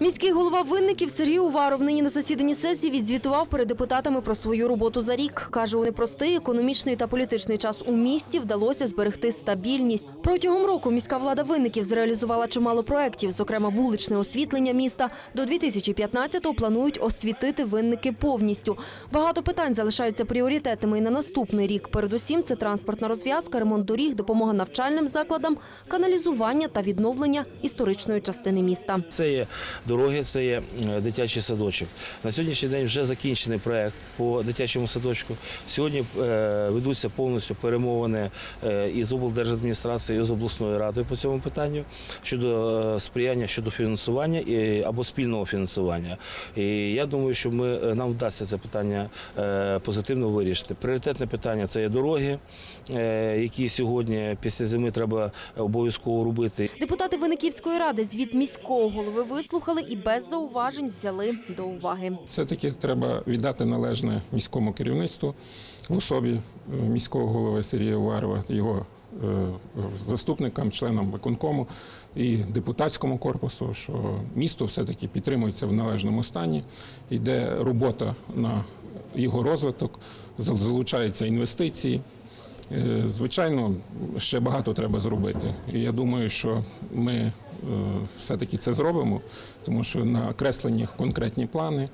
Міський голова Винників Сергій Уваров нині на засіданні сесії відзвітував перед депутатами про свою роботу за рік. Каже, у непростий економічний та політичний час у місті вдалося зберегти стабільність. Протягом року міська влада Винників зреалізувала чимало проєктів, зокрема вуличне освітлення міста. До 2015-го планують освітити Винники повністю. Багато питань залишаються пріоритетними і на наступний рік. Передусім, це транспортна розв'язка, ремонт доріг, допомога навчальним закладам, каналізування та відновлення історичної частини міста. Це є дороги, це є е, дитячий садочок. На сьогоднішній день вже закінчений проект по дитячому садочку. Сьогодні е, ведуться повністю перемовини е, із облдержадміністрацією, і з обласною радою по цьому питанню щодо сприяння щодо фінансування або спільного фінансування. І я думаю, що ми нам вдасться це питання позитивно вирішити. Пріоритетне питання це є дороги, які сьогодні після зими треба обов'язково робити. Депутати Винниківської ради звіт міського голови вислухали і без зауважень взяли до уваги. Все-таки треба віддати належне міському керівництву в особі е, міського голови Сергія Уварова, його е, заступникам, членам виконкому і депутатському корпусу, що місто все-таки підтримується в належному стані, йде робота на його розвиток, залучаються інвестиції. Е, Звичайно, ще багато треба зробити. І я думаю, що ми все-таки це зробимо, тому що на кресленнях конкретні плани.